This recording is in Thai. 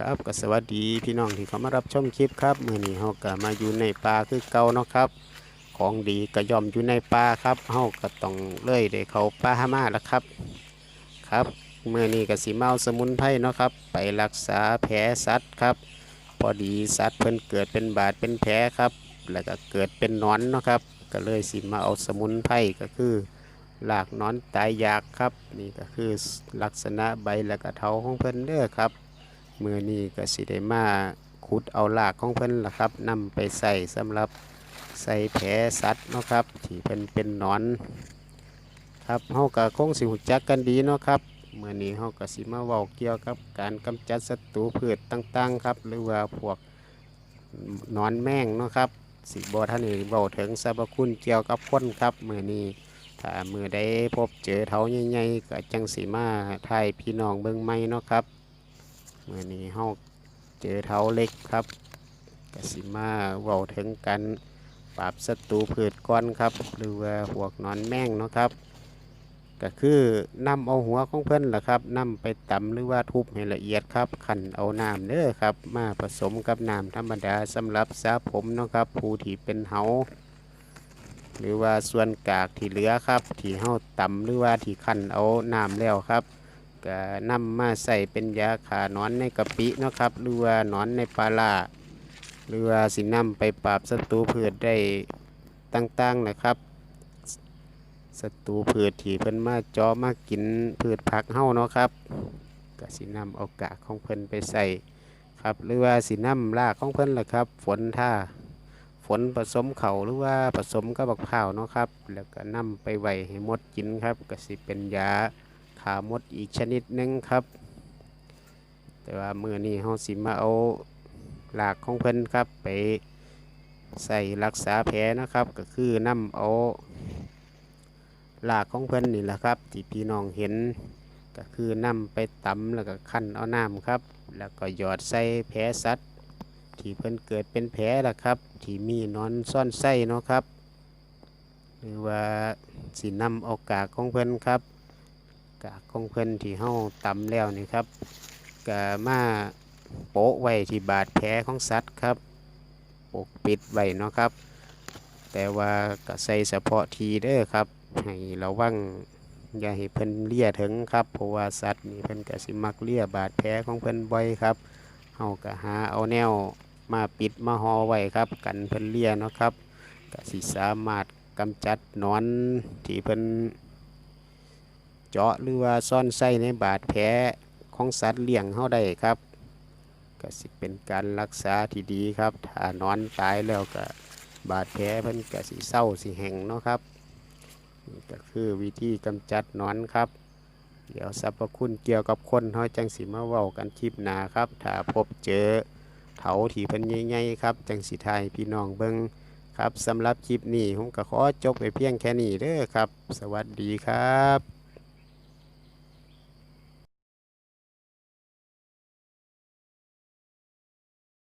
ครับก็สวัสดีพี่น้องที่เข้ามารับชมคลิปครับมื้อนี้เฮาก็มาอยู่ในป่าคือเก่าเนาะครับ ของดีก็ย่อมอยู่ในป่าครับเฮาก็ต้องเล่ยได้เขาป่าหามาแล้วครับครับเมื้อนี้ก็สิมาเอาสมุนไพรเนาะครับ ไปรักษาแผลสัตว์ครับ พอดีสัตว์เพิ่นเกิดเป็นบาดเป็นแผลครับ แล้วก็เกิดเป็นนอนเนาะครับ ก็เลยสิมาเอาสมุนไพรก็คือหลากนอนตายยากครับ นี่ก็คือลักษณะใบและก็เทาของเพิ่นเด้อครับ มือนี้ก็สิได้มาขุดเอารากของเพิ่นล่ะครับนำไปใส่สำหรับใส่แผลสัตว์เนาะครับ ที่เพิ่นเป็นหนอน ครับเฮาก็คงสิหูจักกันดีเนาะครับเมื้อนี้เฮาก็สิมาเว้าเกี่ยวกับการกำจัดศัตรูพืชต่างๆครับ หรือว่าพวกนอนแมงเนาะครับ สิบ่ทันได้เว้าถึงสรรพคุณเกี่ยวกับคนครับเมื้อนี้ถ้ามื้อใดพบเจอเถาใหญ่ๆก็จังสิมาถ่ายพี่น้องเบิ่งใหม่เนาะครับ เมื่อนี้เฮาเจอเท้าเล็กครับกสิมาเว้าถึงกันปราบศัตรูพืชก้อนครับ หรือว่าพวกนอนแมงเนาะครับ ก็คือนำเอาหัวของเพิ่อนล่ะครับนำไปตำหรือว่าทุบให้ละเอียดครับขันเอาน้ำเด้อครับ มาผสมกับน้ำธรรมดาสำหรับสระผมเนาะครับ ผู้ที่เป็นเหาหรือว่าส่วนกากที่เหลือครับ ที่เฮาตำหรือว่าที่ขันเอาน้ำแล้วครับ ก็นำมาใส่เป็นยาขานอนในกะปินะครับหรือว่านอนในปลาล่าหรือว่าสินำไปปราบศัตรูพืชได้ต่างๆนะครับศัตรูพืชที่เพิ่นมาจอมากินพืชผักเฮาเนาะครับก็สินำเอากากของเพิ่นไปใส่ครับหรือว่าสินำรากของเพิ่นล่ะครับ ฝนท่าฝนผสมเขาหรือว่าผสมกับบักพร้าวเนาะครับ แล้วก็นำไปไว้ให้หมดกินครับ ก็สิเป็นยา ขามดอีกชนิดหนึ่งครับ แต่ว่ามือนี้เฮาสิมาเอาหลากของเพิ่นครับไปใส่รักษาแผลนะครับ ก็คือนำเอาหลากของเพิ่นนี่แหละครับ ที่พี่น้องเห็นก็คือนำไปตำแล้วก็คั่นเอาน้ำครับ แล้วก็หยอดใส่แผลสัตว์ที่เพิ่นเกิดเป็นแผลล่ะครับ ที่มีนอนซ่อนไส้เนาะครับ หรือว่าสินำเอากากของเพิ่นครับ กากของเพิ่นที่เฮาตำแล้วนี่ครับก็มาโปะไว้ที่บาดแผลของสัตว์ครับปกปิดไว้เนาะครับ แต่ว่าก็ใส่เฉพาะทีเด้อครับให้ระวังอย่าให้เพิ่นเลียถึงครับเพราะว่าสัตว์นี่เพิ่นก็สิมักเลียบาดแผลของเพิ่นบ่อยครับเฮาก็หาเอาแนวมาปิดมาห่อไว้ครับ กันเพิ่นเลียเนาะครับก็สิสามารถกำจัดนอนที่เพิ่น เจาะหรือว่าซ่อนไส้ในบาดแผลของสัตว์เลี้ยงเฮาได้ครับก็สิเป็นการรักษาที่ดีครับ ถ้านอนตายแล้วก็บาดแผลเพิ่นก็สิเศร้าสิแห้งเนาะครับนี่ก็คือวิธีกำจัดนอนครับ เดี๋ยวสรรพคุณเกี่ยวกับคนเฮาจังสิมาเว้ากันคลิปหน้าครับ ถ้าพบเจอเถาที่เพิ่นใหญ่ๆครับ จังสิทายพี่น้องเบิ่งครับสำหรับคลิปนี้ผมก็ขอจบไปเพียงแค่นี้เด้อครับ สวัสดีครับ